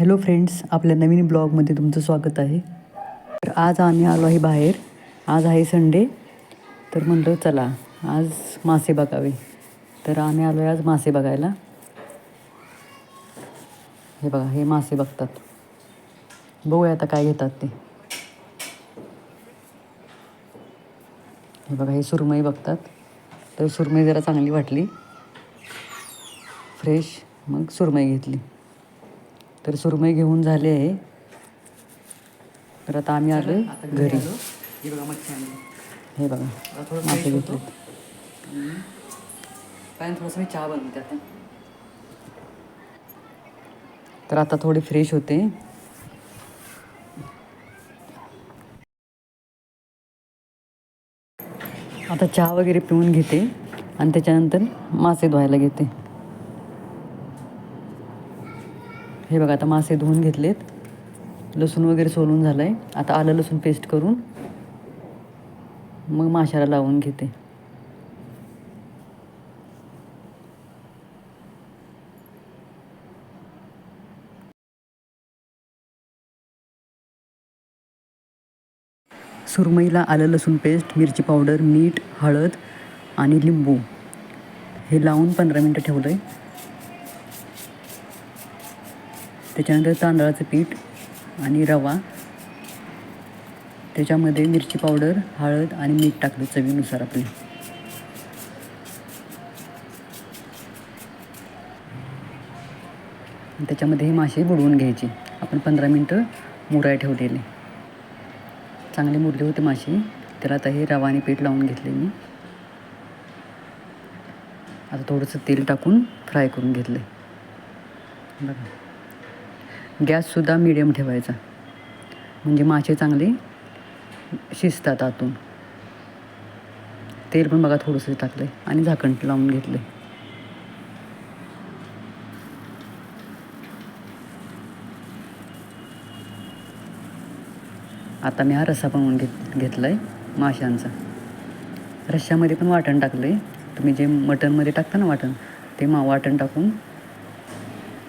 Hello friends आपल्या नवीन ब्लॉगमध्ये तुमचं स्वागत आहे. तर आज आम्ही आलो आहे बाहेर. आज आहे संडे तर म्हणलं चला आज मासे बघावे. तर आम्ही आलो आहे आज मासे बघायला. हे बघा हे मासे बघतात. बघूया आता काय घेतात ते. हे बघा हे सुरमई बघतात. तर सुरमई जरा चांगली वाटली. फ्रेश मग सुरमई घेतली. तर सुरमई घेऊन झाले. आहे तर आता आम्ही आलो घरी. हे बघा हे मासे घेतले. थोडंसं मी चहा बनवते आता. तर आता थोडे फ्रेश होते. आता चहा वगैरे पिऊन घेते आणि त्याच्यानंतर मासे धुवायला घेते. हे बघा आता मासे धुवून घेतलेत. लसूण वगैरे सोलून झालं आहे आता आलं लसूण पेस्ट करून मग माशाला लावून घेते. सुरमईला आलं लसूण पेस्ट मिरची पावडर मीठ हळद आणि लिंबू. हे लावून पंधरा मिनटं ठेवलं आहे त्याच्यानंतर तांदळाचं पीठ आणि रवा. त्याच्यामध्ये मिरची पावडर हळद आणि मीठ टाकलं चवीनुसार आपले त्याच्यामध्ये हे मासे बुडवून घ्यायचे. आपण पंधरा मिनटं मुराय ठेवलेले. चांगले मुरले होते मासे त्याला आता हे रवा आणि पीठ लावून घेतले मी. आता थोडंसं तेल टाकून फ्राय करून घेतले बघा. गॅससुद्धा मिडियम ठेवायचा. म्हणजे मासे चांगले शिजतात आतून. तेल पण बघा थोडंसं टाकलं आहे आणि झाकण लावून घेतलं आहे आता मी हा रस्सा बनवून घेत घेतला आहे माशांचा. रश्श्यामध्ये पण वाटण टाकलं आहे तुम्ही जे मटणमध्ये टाकता ना वाटण ते मा वाटण टाकून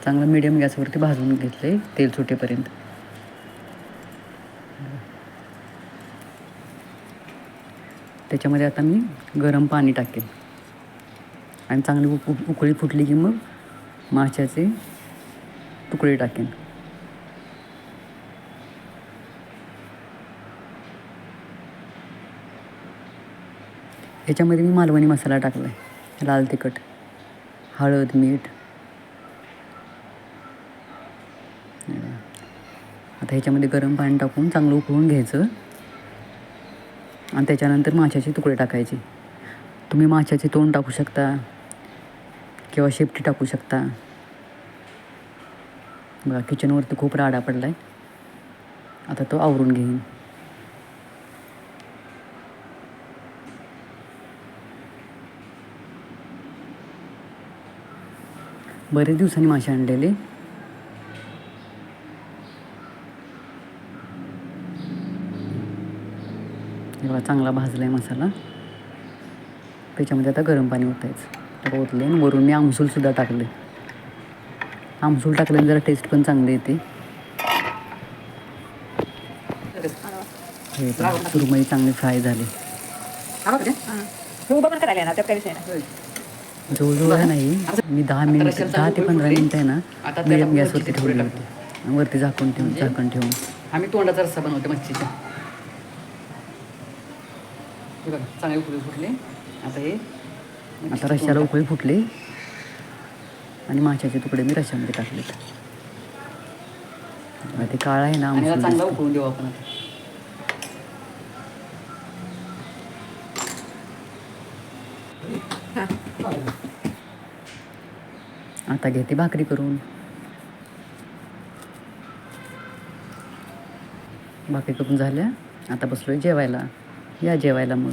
चांगलं मिडियम गॅसवरती भाजून घेतलं आहे तेल सुटेपर्यंत. त्याच्यामध्ये आता मी गरम पाणी टाकेन. आणि चांगली उक उकळी फुटली की मग माशाचे तुकडे टाकेन. याच्यामध्ये मी मालवणी मसाला टाकला आहे लाल तिखट हळद मीठ आता ह्याच्यामध्ये गरम पाणी टाकून चांगलं उकळून घ्यायचं. आणि त्याच्यानंतर माशाचे तुकडे टाकायचे. तुम्ही माशाचे तोंड टाकू शकता किंवा शेपटी टाकू शकता. बघा किचनवरती खूप राडा पडला आहे आता तो आवरून घेईन. बरेच दिवसांनी मासे आणलेले. बघा चांगला भाजला आहे मसाला. त्याच्यामध्ये आता गरम पाणी ओतायचं. तर ओतले आणि वरून मी आमसूलसुद्धा टाकले आमसूल टाकल्याने जरा टेस्ट पण चांगली येते. हे सुरमई चांगली फ्राय झाली. हा. जवळजवळ आहे नाही मी दहा मिनिट दहा ते पंधरा मिनिटं आहे ना मिडियम गॅसवरती ठेवली. होती आणि वरती झाकून ठेवून झाकण ठेवून. आम्ही तोंडाचा रस्सा बनवते मच्छीचा. हे बघा चांगले फुले फुटले. आता हे आता रश्याला उकळी फुटली. आणि माशाचे तुकडे मी रश्यामध्ये टाकले ते काळा आहे ना चांगला. उकळून देऊ आपण आता. आता घेते भाकरी करून. भाकरी करून झाल्या. आता बसलोय जेवायला. या जेवायला मग.